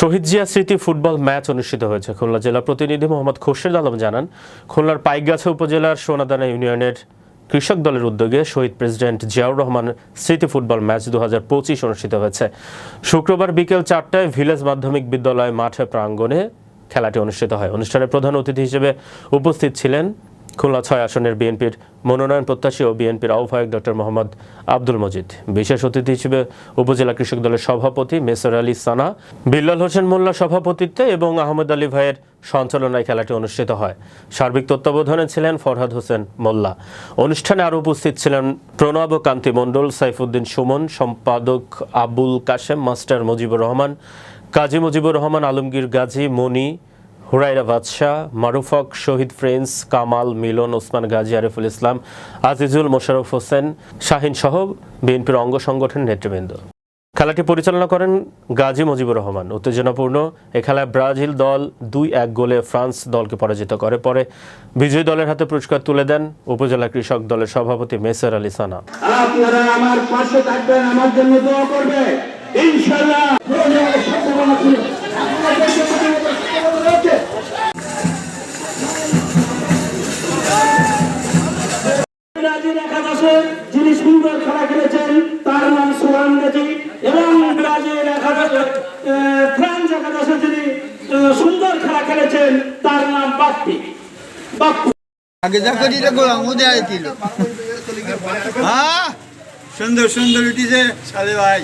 শহীদ জিয়া স্মৃতি football match অনুষ্ঠিত হয়েছে। খুলনা জেলা প্রতিনিধি মোহাম্মদ খোরশেদ আলম জানান, খুলনার পাইকগাছা উপজেলার সোনাদানা ইউনিয়নের কৃষক দলের উদ্যোগে শহীদ প্রেসিডেন্ট জিয়াউর রহমান স্মৃতি ফুটবল ম্যাচ দু হাজার পঁচিশ অনুষ্ঠিত হয়েছে। শুক্রবার বিকেল চারটায় ভিলেজ মাধ্যমিক বিদ্যালয় মাঠে প্রাঙ্গণে খেলাটি অনুষ্ঠিত হয়। অনুষ্ঠানে প্রধান অতিথি হিসেবে উপস্থিত ছিলেন খুলনা ছয় আসনের বিএনপির মনোনয়ন প্রত্যাশী ও বিএনপির আহ্বায়ক ডক্টর মোহাম্মদ আব্দুল মজিদ। বিশেষ অতিথি হিসেবে উপজেলা কৃষক দলের সভাপতি মেসর আলী সানা, বিল্লাল হোসেন মোল্লা সভাপতিত্বে এবং আহমেদ আলী ভাইয়ের সঞ্চালনায় খেলাটি অনুষ্ঠিত হয়। সার্বিক তত্ত্বাবধানে ছিলেন ফরহাদ হোসেন মোল্লা। অনুষ্ঠানে আরও উপস্থিত ছিলেন প্রণব কান্তি মণ্ডল, সাইফুদ্দিন সুমন, সম্পাদক আবুল কাশেম, মাস্টার মুজিবুর রহমান, কাজী মুজিবুর রহমান, আলমগীর গাজী মনি হুরাইরা বাদশাহ, মারুফক শহীদ ফ্রেন্স কামাল মিলন ওসমান গাজী, আরিফুল ইসলাম, আজিজুল মোশাররফ হোসেন, শাহিন সহ বিএনপির অঙ্গ সংগঠনের নেতৃবৃন্দ। খেলাটি পরিচালনা করেন গাজী মুজিবুর রহমান। উত্তেজনাপূর্ণ। এ খেলায় ব্রাজিল দল দুই এক গোলে ফ্রান্স দলকে পরাজিত করে। পরে বিজয়ী দলের হাতে পুরস্কার তুলে দেন উপজেলা কৃষক দলের সভাপতি মেসর আলী সানা। আপনারা আমার পাশে থাকবেন, আমার জন্য দোয়া করবে ইনশাল্লাহ যিনি সুন্দর খেলা খেলেছেন, তার নাম সোহান গাজী। এবং ব্রাজিল ফ্রান্স একাদশে যিনি সুন্দর খেলা খেলেছেন, তার নাম বাপ্পি। বাপ্পু। হ্যাঁ? সুন্দর সুন্দর, উঠিছে। সালে ভাই।